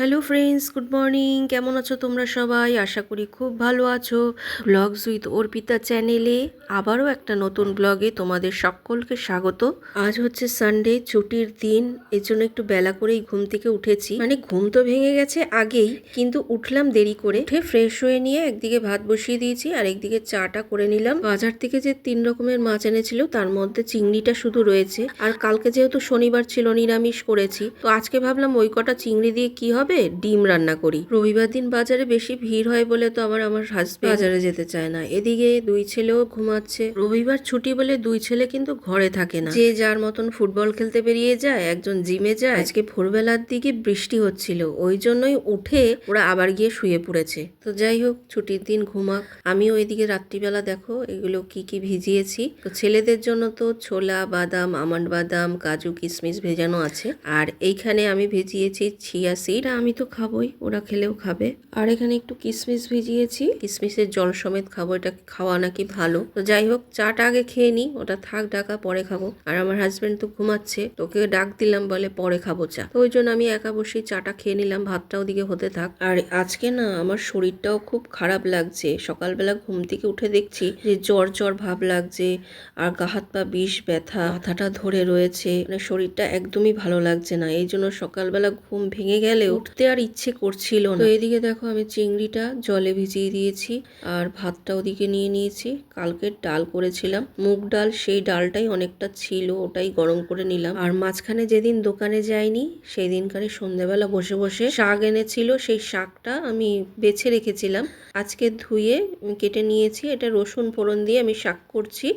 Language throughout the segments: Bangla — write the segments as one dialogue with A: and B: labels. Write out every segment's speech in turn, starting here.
A: হ্যালো ফ্রেন্ডস গুড মর্নিং কেমন আছো তোমরা সবাই? আশা করি খুব ভালো আছো। ব্লগস উইথ অর্পিতা চ্যানেলে আবারও একটা নতুন ব্লগে তোমাদের সকলকে স্বাগত। আজ হচ্ছে সানডে ছুটির দিন। এর জন্য একটু বেলা করেই ঘুম থেকে উঠেছি। মানে ঘুম তো ভেঙে গেছে আগেই, কিন্তু উঠলাম দেরি করে। উঠে ফ্রেশ হয়ে নিয়ে একদিকে ভাত বসিয়ে দিয়েছি আর একদিকে চাটা করে নিলাম। বাজার থেকে যে তিন রকমের মাছ এনেছিল, তার মধ্যে চিংড়িটা শুধু রয়েছে। আর কালকে যেহেতু শনিবার ছিল, নিরামিষ করেছি। তো আজকে ভাবলাম ওই কটা চিংড়ি দিয়ে কি হবে? ডিম রান্না করি। রবিবার দিন বাজারে বেশি ভিড় হয় বলে তো আবার আমার হাজবেন্ড বাজারে যেতে চায় না। এদিকে দুই ছেলেও ঘুমাচ্ছে। রবিবার ছুটি বলে দুই ছেলে কিন্তু ঘরে থাকে না। যে যার মতন ফুটবল খেলতে বেরিয়ে যায়, একজন জিমে যায়। আজকে ভোরবেলার দিকে বৃষ্টি হচ্ছিল। ওই জন্যই উঠে ওরা আবার গিয়ে শুয়ে পড়েছে। তো যাই হোক, ছুটির দিন ঘুমাক। আমিও এদিকে রাত্রিবেলা দেখো, এগুলো কি কি ভিজিয়েছি। তো ছেলেদের জন্য তো ছোলা, বাদাম, আমন্ড বাদাম, কাজু কিশমিশ ভেজানো আছে। আর এইখানে আমি ভিজিয়েছি, চিয়া সিড আমি তো খাবোই, ওরা খেলেও খাবে। আর এখানে একটু কিশমিশ ভিজিয়েছি। কিশমিশের জল সমেত খাব, এটা খাওয়া নাকি ভালো। তো যাই হোক, চাটা আগে খেয়ে নি ওটা থাক, ডাকা, পরে খাব। আর আমার হাজবেন্ড তো ঘুমাচ্ছে, তোকে ডাক দিলাম, বলে পরে খাব চা। তো ওই জন্য আমি একা বসেই চাটা খেয়ে নিলাম, ভাতটা ওদিকে হতে থাক। আর আজকে না, আমার শরীরটাও খুব খারাপ লাগছে। সকালবেলা ঘুম থেকে উঠে দেখছি যে জ্বর জ্বর ভাব লাগছে, আর গা হাত পা বিষ, ব্যথা, মাথাটা ধরে রয়েছে। মানে শরীরটা একদমই ভালো লাগছে না। এই জন্য সকালবেলা ঘুম ভেঙে গেলেও উঠতে আর ইচ্ছে করছিল না। তো এদিকে দেখো আমি চিংড়িটা জলে ভিজিয়ে দিয়েছি আর ভাতটা ওদিকে নিয়ে নিয়েছি। কালকে ডাল করেছিলাম। মুগ ডাল সেই ডালটাই অনেকটা ছিল, ওটাই গরম করে নিলাম। আর মাঝখানে যেদিন দোকানে যাইনি সেই দিনকারে সন্ধ্যেবেলা বসে বসে শাক এনেছিল, সেই শাকটা আমি বেছে রেখেছিলাম। আজকে ধুয়ে কেটে নিয়েছি, এটা রসুন ফোড়ন দিয়ে আমি শাক করছি,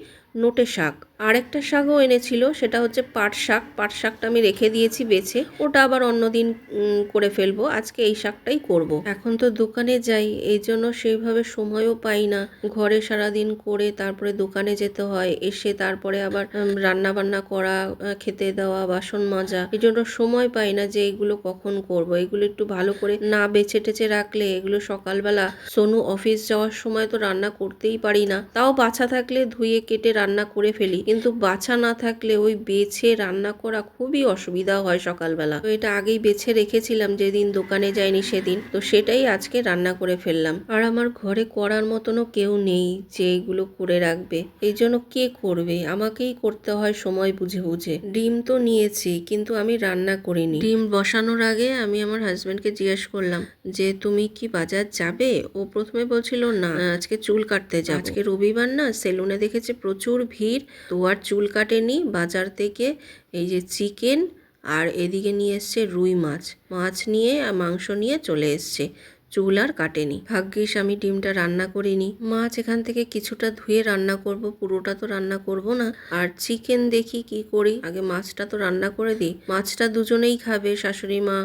A: নোটে শাক। আরেকটা শাকও এনেছিল সেটা হচ্ছে পাট শাক। পাট শাকটা আমি রেখে দিয়েছি বেছে। ওটা আবার অন্যদিন উম, করে ফেলব। আজকে এই শাকটাই করব। এখন তো দোকানে যাই এই জন্য সেইভাবে সময়ও পাই না। ঘরে সারাদিন করে তারপরে দোকানে যেতে হয় এসে তারপরে আবার রান্না বান্না করা খেতে দেওয়া বাসন মাজা। এই জন্য সময় পাই না যে এগুলো কখন করব। এগুলো একটু ভালো করে না বেছে টেছে রাখলে এগুলো সকালবেলা সোনু অফিস যাওয়ার সময় তো রান্না করতেই পারি না। তাও বাছা থাকলে ধুয়ে কেটে রান্না করে ফেলি। কিন্তু বাছা না থাকলে ওই বেছে রান্না করা খুবই অসুবিধা হয় সকালবেলা। তো এটা আগেই বেছে রেখেছিলাম যেদিন দোকানে যাইনি সেদিন। তো সেটাই আজকে রান্না করে ফেললাম। আর আমার ঘরে করার মতনও কেউ নেই যে এগুলো করে রাখবে। এই জন্য কে করবে? আমাকেই করতে হয় সময় বুঝে বুঝে। ডিম তো নিয়েছি, কিন্তু আমি রান্না করিনি। ডিম বসানোর আগে আমি আমার হাজব্যান্ডকে জিজ্ঞেস করলাম যে, তুমি কি বাজার যাবে? ও প্রথমে বলছিল, না, আজকে চুল কাটতে যাব। আজকে রবিবার না, সেলুনে দেখেছে প্রচুর ভিড়। আর চুল কাটেনি বাজার থেকে এই যে চিকেন আর এদিকে নিয়ে এসছে রুই মাছ। মাছ নিয়ে আর মাংস নিয়ে চলে এসছে। চুল আর কাটেনি। ভাগ্যিস আমি ডিমটা রান্না করিনি। মাছ এখান থেকে কিছুটা ধুয়ে রান্না করব, পুরোটা তো রান্না করব না। আর চিকেন দেখি কি করি? আগে মাছটা তো রান্না করে দিই। মাছটা দুজনেই খাবে, শাশুড়ি মা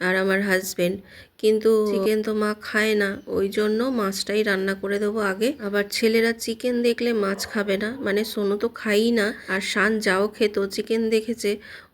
A: আর আমার হাজবেন্ড কিন্তু চিকেন তো মা খায় না, ওই জন্য মাছটাই রান্না করে দেবো আগে। আবার ছেলেরা চিকেন দেখলে মাছ খাবে না। মানে সোনু তো খাই না। আর শান যাও খেত চিকেন দেখেছে।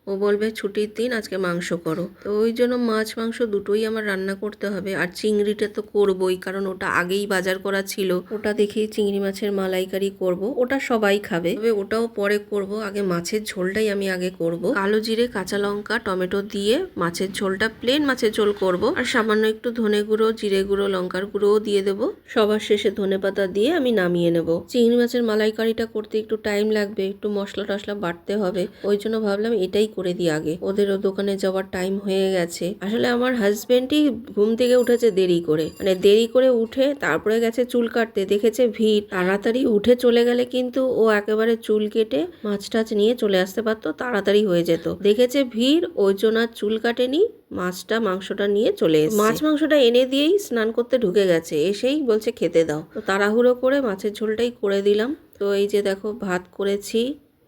A: ও বলবে, ছুটির দিন আজকে মাংস করো। তো ওই জন্য মাছ, মাংস দুটোই আমার রান্না করতে হবে। আর চিংড়িটা তো করবই, কারণ ওটা আগেই বাজার করা ছিল। ওটা দেখেই চিংড়ি মাছের মালাইকারি করব। ওটা সবাই খাবে। তবে ওটাও পরে করব। আগে মাছের ঝোলটাই আমি আগে করব। কালো জিরে, কাঁচা লঙ্কা, টমেটো দিয়ে মাছের ঝোলটা প্লেন মাছের ঝোল করব। আর সামান্য একটু ধনে গুঁড়ো, জিরে গুঁড়ো, লঙ্কার গুঁড়োও দিয়ে দেবো। সবার শেষে ধনে পাতা দিয়ে আমি নামিয়ে নেব। চিংড়ি মাছের মালাইকারিটা করতে একটু টাইম লাগবে। একটু মশলা টশলা বাটতে হবে। ওই জন্য ভাবলাম এটাই করে দিই আগে। ওদেরও দোকানে যাওয়ার টাইম হয়ে গেছে। আসলে আমার হাজবেন্ডই ঘুম থেকে উঠেছে দেরি করে। মানে দেরি করে উঠে তারপরে গেছে চুল কাটতে। দেখেছে ভিড়। তাড়াতাড়ি উঠে চলে গেলে কিন্তু ও একেবারে চুল কেটে মাছ টাছ নিয়ে চলে আসতে পারতো, তাড়াতাড়ি হয়ে যেত। দেখেছে ভিড়, ওই জন্য আর চুল কাটেনি, মাছটা, মাংসটা নিয়ে চলে এসেছে। মাছ, মাংসটা এনে দিয়েই স্নান করতে ঢুকে গেছে। এসেই বলছে খেতে দাও। তো তাড়াহুড়ো করে মাছের ঝোলটাই করে দিলাম। তো এই যে দেখো, ভাত করেছি।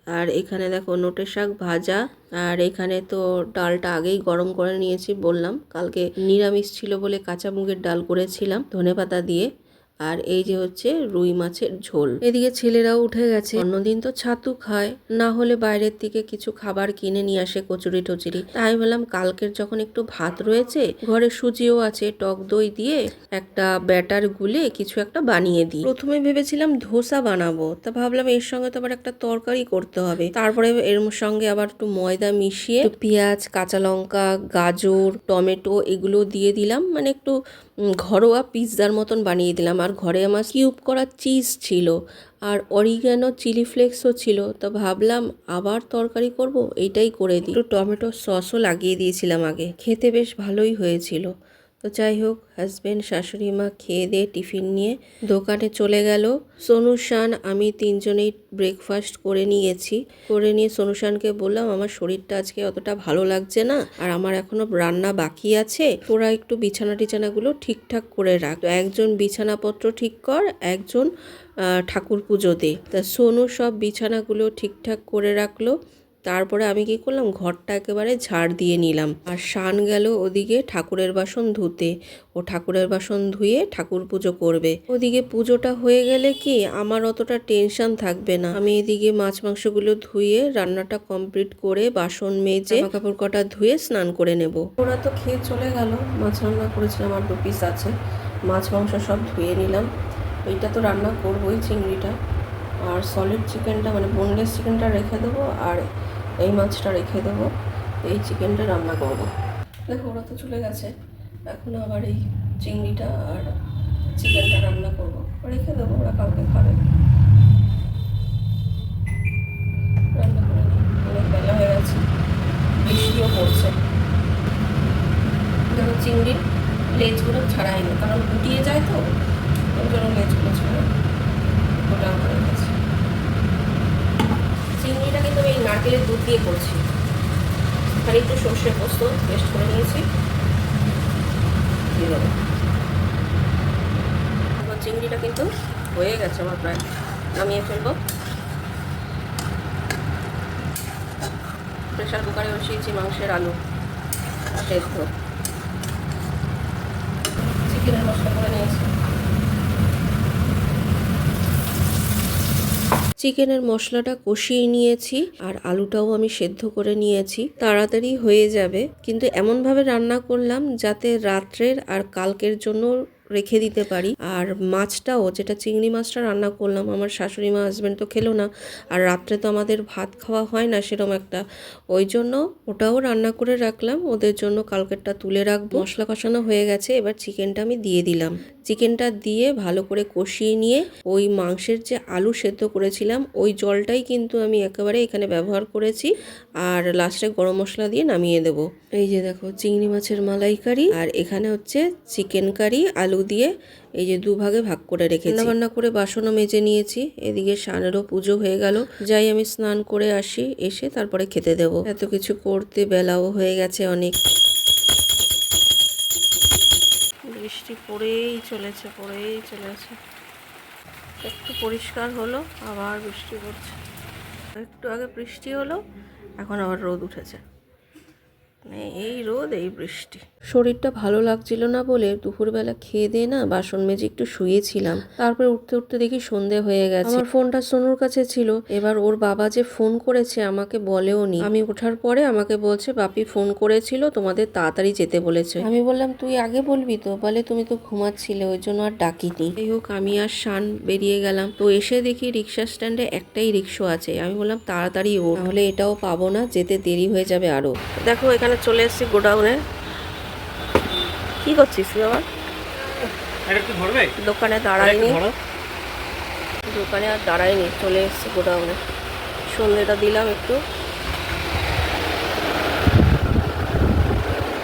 A: আর এখানে দেখো নোটে শাক ভাজা, আর এখানে তো ডালটা আগেই গরম করে নিয়েছি বললাম। কালকে নিরামিষ ছিল বলে কাঁচা মুগের ডাল করেছিলাম ধনে পাতা দিয়ে। আর এই যে হচ্ছে রুই মাছের ঝোল। এদিকে ছেলেরাও উঠে গেছে। অন্যদিন তো ছাতু খায়। না হলে বাইরের থেকে কিছু খাবার কিনে নিয়ে আসে কচুরি টচুরি। তাই বললাম কালকের যখন একটু ভাত রয়েছে, ঘরে সুজিও আছে, টক দই দিয়ে একটা ব্যাটার গুলে কিছু একটা বানিয়ে দিই। প্রথমে ভেবেছিলাম ধোসা বানাবো। তা ভাবলাম এর সঙ্গে তো আবার একটা তরকারি করতে হবে। তারপরে এর সঙ্গে আবার একটু ময়দা মিশিয়ে পেঁয়াজ, কাঁচা লঙ্কা, গাজর, টমেটো এগুলো দিয়ে দিলাম। মানে একটু ঘরোয়া পিৎজার মতন বানিয়ে দিলাম। আর ঘরে আমার কিউব করা চিজ ছিল আর অরিগ্যানো চিলি ফ্লেক্সও ছিল। তো ভাবলাম আবার তরকারি করব, এটাই করে দিই। একটু টমেটো সসও লাগিয়ে দিয়েছিলাম আগে, খেতে বেশ ভালোই হয়েছিল। তো যাই হোক হাজব্যান্ড শাশুড়ি মা খেয়ে দিয়ে টিফিন নিয়ে দোকানে চলে গেল। সোনুশান আমি তিনজনেই ব্রেকফাস্ট করে নিয়েছি। করে নিয়ে সোনুশানকে বললাম, আমার শরীরটা আজকে অতটা ভালো লাগছে না, আর আমার এখনও রান্না বাকি আছে। তোরা একটু বিছানা টিছানাগুলো ঠিকঠাক করে রাখ। একজন বিছানাপত্র ঠিক কর, একজন ঠাকুর পুজো দে। তা সোনু সব বিছানাগুলো ঠিকঠাক করে রাখল। তারপরে আমি কি করলাম? ঘরটা একেবারে ঝাড় দিয়ে নিলাম। আর শান গেল ওদিকে ঠাকুরের বাসন ধুতে। ও ঠাকুরের বাসন ধুয়ে ঠাকুর পুজো করবে। ওদিকে পুজোটা হয়ে গেলে কি আমার অতটা টেনশন থাকবে না। আমি এদিকে মাছ মাংসগুলো ধুয়ে রান্নাটা কমপ্লিট করে বাসন মেজে কাপড় কটা ধুয়ে স্নান করে নেব। ওরা তো খেয়ে চলে গেল। মাছ রান্না করেছিলাম, আর দু পিস আছে। মাছ মাংস সব ধুয়ে নিলাম। এইটা তো রান্না করবোই চিংড়িটা। আর সলিড চিকেনটা মানে বোনলেস চিকেনটা রেখে দেবো। আর এই মাছটা রেখে দেবো, এই চিকেনটা রান্না করব। দেখো, ওরা তো চলে গেছে। এখন আবার এই চিংড়িটা আর চিকেনটা রান্না করব। রেখে দেবো, ওরা কালকে খাবে। রান্না করে অনেক বেলা হয়ে গেছে পড়ছে। চিংড়ির লেজগুলো ছাড়াইনি কারণ গুটিয়ে যায় তো ওই জন্য লেজগুলো ছাড়াই ওটা করে গেছে চিংড়িটা কিন্তু আমি এই নারকেলের দুধ দিয়ে করছি। খালি একটু সর্ষে পোস্ত পেস্ট করে নিয়েছি। দিয়ে দেবো। আমার চিংড়িটা কিন্তু হয়ে গেছে আমার প্রায়। নামিয়ে ফেলব। প্রেশার কুকারে বসিয়েছি মাংসের আলু। সেদ্ধ। চিকেনের মশলা করে নিয়েছি। চিকেনের মশলাটা কষিয়ে নিয়েছি আর আলুটাও আমি সেদ্ধ করে নিয়েছি। তাড়াতাড়ি হয়ে যাবে। কিন্তু এমনভাবে রান্না করলাম যাতে রাত্রের আর কালকের জন্য রেখে দিতে পারি। আর মাছটাও, যেটা চিংড়ি মাছটা রান্না করলাম, আমার শাশুড়ি মা হাজব্যান্ড তো খেলো না। আর রাত্রে তো আমাদের ভাত খাওয়া হয় না সেরকম একটা। ওই জন্য ওটাও রান্না করে রাখলাম। ওদের জন্য কালকেরটা তুলে রাখব। মশলা কষানো হয়ে গেছে, এবার চিকেনটা আমি দিয়ে দিলাম। চিকেনটা দিয়ে ভালো করে কষিয়ে নিয়ে ওই মাংসের যে আলু সেদ্ধ করেছিলাম, ওই জলটাই কিন্তু আমি একেবারে এখানে ব্যবহার করেছি। আর লাস্টে গরম মশলা দিয়ে নামিয়ে দেব। এই যে দেখো, চিংড়ি মাছের মালাইকারি। আর এখানে হচ্ছে চিকেন কারি আলু দিয়ে এই যে দুভাগে ভাগ করে রেখে রান্না করে বাসনও মেজে নিয়েছি, এদিকে সানেরও পুজো হয়ে গেল। যাই আমি স্নান করে আসি, এসে তারপরে খেতে দেব। এত কিছু করতে বেলাও হয়ে গেছে অনেক। বৃষ্টি পড়েই চলেছে পড়েই চলেছে। একটু পরিষ্কার হলো, আবার বৃষ্টি পড়ছে। একটু আগে বৃষ্টি হলো, এখন আবার রোদ উঠেছে। মানে এই রোদ এই বৃষ্টি। শরীরটা ভালো লাগছিল না বলে দুপুরবেলা খেয়ে দিয়ে না বাসন মেজে একটু শুয়েছিলাম। তারপরে উঠতে উঠতে দেখি সন্ধে হয়ে গেছে। আমার ফোনটা সোনুর কাছে ছিল। এবার ওর বাবা যে ফোন করেছে আমাকে বলেও নি। আমি ওঠার পরে আমাকে বলছে বাপি ফোন করেছিল তোমাদের তাড়াতাড়ি যেতে বলেছে। আমি বললাম তুই আগে বলবি তো? বলে তুমি তো ঘুমাচ্ছিলে ওই জন্য আর ডাকিনি। যাই হোক আমি আর শান বেরিয়ে গেলাম। তো এসে দেখি রিক্সা স্ট্যান্ডে একটাই রিক্সা আছে। আমি বললাম তাড়াতাড়ি ও তাহলে এটাও পাবো না যেতে দেরি হয়ে যাবে আরও। দেখো এখানে চলে এসেছি গোডাউনে। কি করছিস
B: ধরবে?
A: দোকানে দাঁড়াইনি দোকানে আর দাঁড়াইনি চলে এসেছি গোডাউনে। সন্ধেটা দিলাম একটু।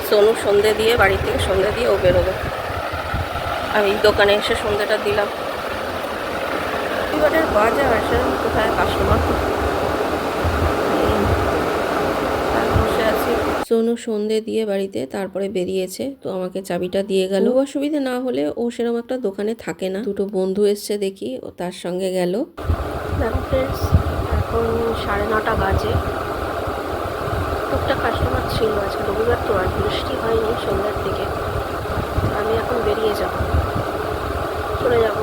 A: সোনু সন্ধে দিয়ে বাড়ি থেকে সন্ধে দিয়ে ও বেরোবে। আমি দোকানে এসে সন্ধেটা দিলাম। এবারের বাজার এসে কোথায় কাস্টমার? সোনু সন্ধে দিয়ে বাড়িতে তারপরে বেরিয়েছে তো আমাকে চাবিটা দিয়ে গেল। অসুবিধা না হলে ও সেরকম একটা দোকানে থাকে না। দুটো বন্ধু এসছে দেখি ও তার সঙ্গে গেল। এখন সাড়ে নটা বাজে। টুকটাক কাস্টমার ছিল আজকে রবিবার তো আর বৃষ্টি হয়নি সন্ধ্যার দিকে। আমি এখন বেরিয়ে যাব। চলে যাব।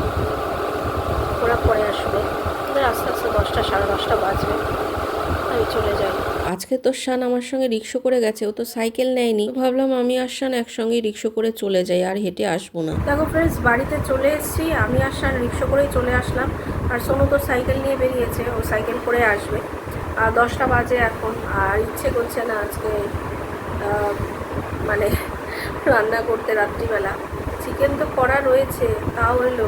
A: ওরা পরে আসবে।
C: আস্তে আস্তে দশটা সাড়ে দশটা বাজবে। আমি চলে যাই। আজকে তো শান আমার সঙ্গে রিক্সা করে গেছে, ও তো সাইকেল নেয়নি। ভাবলাম আমি আর শান একসঙ্গে রিক্সা করে চলে যাই, আর হেঁটে আসব না। দেখো ফ্রেন্ডস বাড়িতে চলে এসেছি, আমি আর শান রিক্সা করেই চলে আসলাম। আর সোনু তো সাইকেল নিয়ে বেরিয়েছে, ও সাইকেল করে আসবে। আর দশটা বাজে এখন, আর ইচ্ছে করছে না আজকে মানে রান্না করতে রাত্রিবেলা। চিকেন তো করা রয়েছে, তাও হলো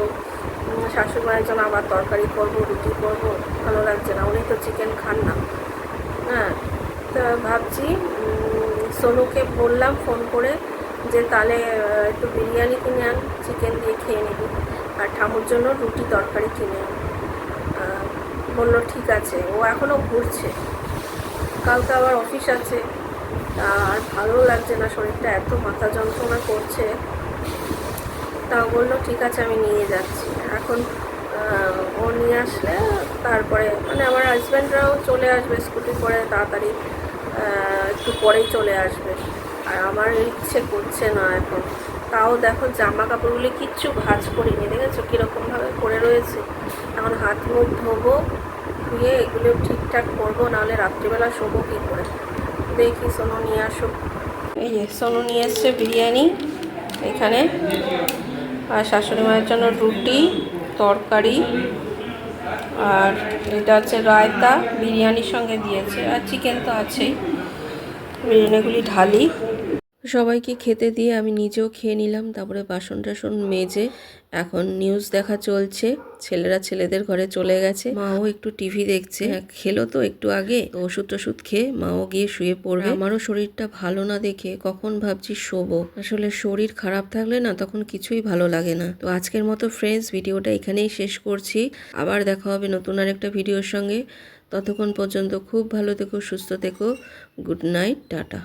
C: শাশুড়িমায়ের জন্য আবার তরকারি করব, রুটি করব, ভালো লাগছে না, উনি তো চিকেন খান না। হ্যাঁ তো ভাবছি সোনুকে বললাম ফোন করে যে তাহলে একটু বিরিয়ানি কিনে আন চিকেন দিয়ে খেয়ে নিবি। আর ঠামুর জন্য রুটি তরকারি কিনে আন। বলল, ঠিক আছে। ও এখনও ঘুরছে। কালকে আবার অফিস আছে। আর ভালো লাগছে না, শরীরটা এত মাথা যন্ত্রণা করছে। তাও বলল, ঠিক আছে, আমি নিয়ে যাচ্ছি। এখন ও নিয়ে আসলে তারপরে মানে আমার হাজব্যান্ডরাও চলে আসবে স্কুটি করে তাড়াতাড়ি একটু পরেই চলে আসবে। আর আমার ইচ্ছে করছে না এখন। তাও দেখো জামা কাপড়গুলি কিচ্ছু ভাঁজ করিনি, দেখেছ? কীরকমভাবে পরে রয়েছে। এখন হাত মুখ ধোবো, ধুয়ে এগুলো ঠিকঠাক করব, নাহলে রাত্রিবেলা শোবো কী করে? দেখি সোনু নিয়ে আসুক এই যে সোনু নিয়ে এসছে বিরিয়ানি, এখানে। আর শাশুড়ি মায়ের জন্য রুটি। তরকারি আর এটা হচ্ছে রায়তা বিরিয়ানির সঙ্গে দিয়েছে। আর চিকেন তো আছেই। বিরিয়ানিগুলি ঢালি। সবাইকে খেতে দিয়ে আমি নিজেও খেয়ে নিলাম। তারপরে বাসন টাসন মেজে এখন নিউজ দেখা চলছে। ছেলেরা ছেলেদের ঘরে চলে গেছে। মাও একটু টিভি দেখছে। খেলো তো একটু আগে। তো ওষুধ টষুধ খেয়ে মাও গিয়ে শুয়ে পড়বে। আমারও শরীরটা ভালো না দেখে কখন ভাবছি শোবো। আসলে শরীর খারাপ থাকলে না তখন কিছুই ভালো লাগে না। তো আজকের মতো ফ্রেন্ডস ভিডিওটা এখানেই শেষ করছি। আবার দেখা হবে নতুন আরেকটা ভিডিওর সঙ্গে। ততক্ষণ পর্যন্ত খুব ভালো থেকো সুস্থ থেকো। Good night ta-ta.